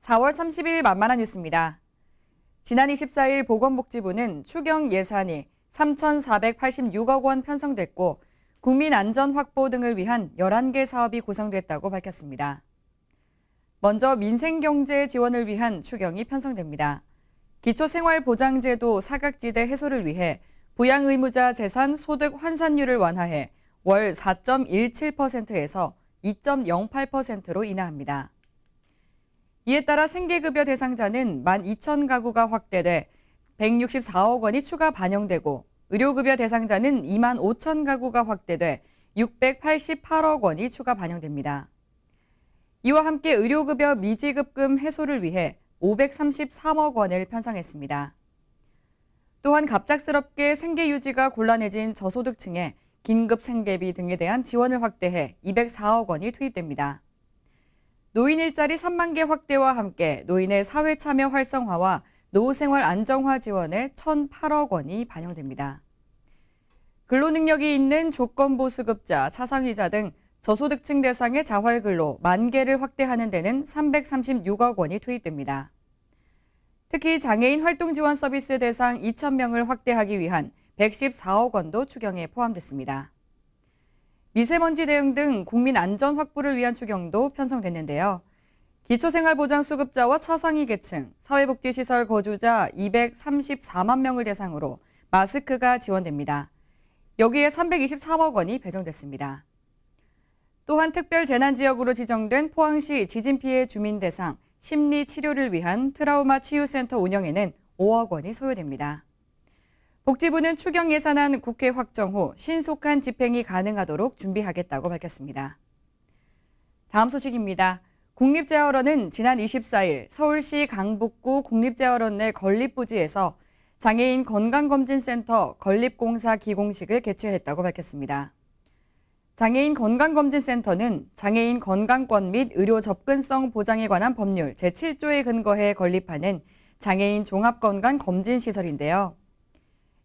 4월 30일 만만한 뉴스입니다. 지난 24일 보건복지부는 추경 예산이 3,486억 원 편성됐고 국민 안전 확보 등을 위한 11개 사업이 구성됐다고 밝혔습니다. 먼저 민생 경제 지원을 위한 추경이 편성됩니다. 기초생활보장제도 사각지대 해소를 위해 부양의무자 재산 소득 환산율을 완화해 월 4.17%에서 2.08%로 인하합니다. 이에 따라 생계급여 대상자는 12,000가구가 확대돼 164억 원이 추가 반영되고 의료급여 대상자는 2만 5천 가구가 확대돼 688억 원이 추가 반영됩니다. 이와 함께 의료급여 미지급금 해소를 위해 533억 원을 편성했습니다. 또한 갑작스럽게 생계 유지가 곤란해진 저소득층에 긴급 생계비 등에 대한 지원을 확대해 204억 원이 투입됩니다. 노인 일자리 3만 개 확대와 함께 노인의 사회 참여 활성화와 노후생활 안정화 지원에 1,008억 원이 반영됩니다. 근로능력이 있는 조건부 수급자, 차상위자 등 저소득층 대상의 자활근로 만 개를 확대하는 데는 336억 원이 투입됩니다. 특히 장애인 활동 지원 서비스 대상 2,000명을 확대하기 위한 114억 원도 추경에 포함됐습니다. 미세먼지 대응 등 국민 안전 확보를 위한 추경도 편성됐는데요. 기초생활보장 수급자와 차상위 계층, 사회복지시설 거주자 234만 명을 대상으로 마스크가 지원됩니다. 여기에 323억 원이 배정됐습니다. 또한 특별 재난 지역으로 지정된 포항시 지진 피해 주민 대상 심리 치료를 위한 트라우마 치유센터 운영에는 5억 원이 소요됩니다. 복지부는 추경 예산안 국회 확정 후 신속한 집행이 가능하도록 준비하겠다고 밝혔습니다. 다음 소식입니다. 국립재활원은 지난 24일 서울시 강북구 국립재활원 내 건립부지에서 장애인 건강검진센터 건립공사 기공식을 개최했다고 밝혔습니다. 장애인 건강검진센터는 장애인 건강권 및 의료 접근성 보장에 관한 법률 제7조에 근거해 건립하는 장애인 종합건강검진시설인데요.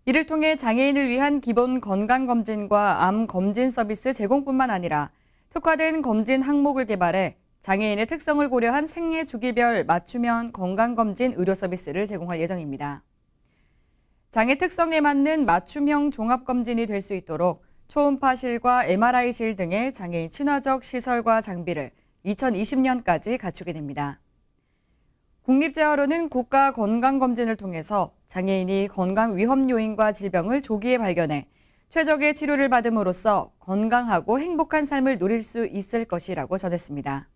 이를 통해 장애인을 위한 기본 건강검진과 암 검진 서비스 제공뿐만 아니라 특화된 검진 항목을 개발해 장애인의 특성을 고려한 생애 주기별 맞춤형 건강검진 의료 서비스를 제공할 예정입니다. 장애 특성에 맞는 맞춤형 종합검진이 될 수 있도록 초음파실과 MRI실 등의 장애인 친화적 시설과 장비를 2020년까지 갖추게 됩니다. 국립재활원은 국가 건강검진을 통해서 장애인이 건강 위험 요인과 질병을 조기에 발견해 최적의 치료를 받음으로써 건강하고 행복한 삶을 누릴 수 있을 것이라고 전했습니다.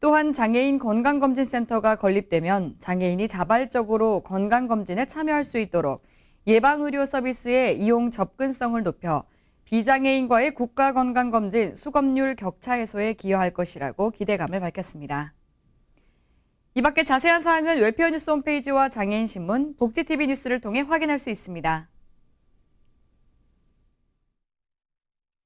또한 장애인 건강검진센터가 건립되면 장애인이 자발적으로 건강검진에 참여할 수 있도록 예방의료 서비스의 이용 접근성을 높여 비장애인과의 국가건강검진 수검률 격차 해소에 기여할 것이라고 기대감을 밝혔습니다. 이 밖에 자세한 사항은 웰페어 뉴스 홈페이지와 장애인 신문, 복지TV 뉴스를 통해 확인할 수 있습니다.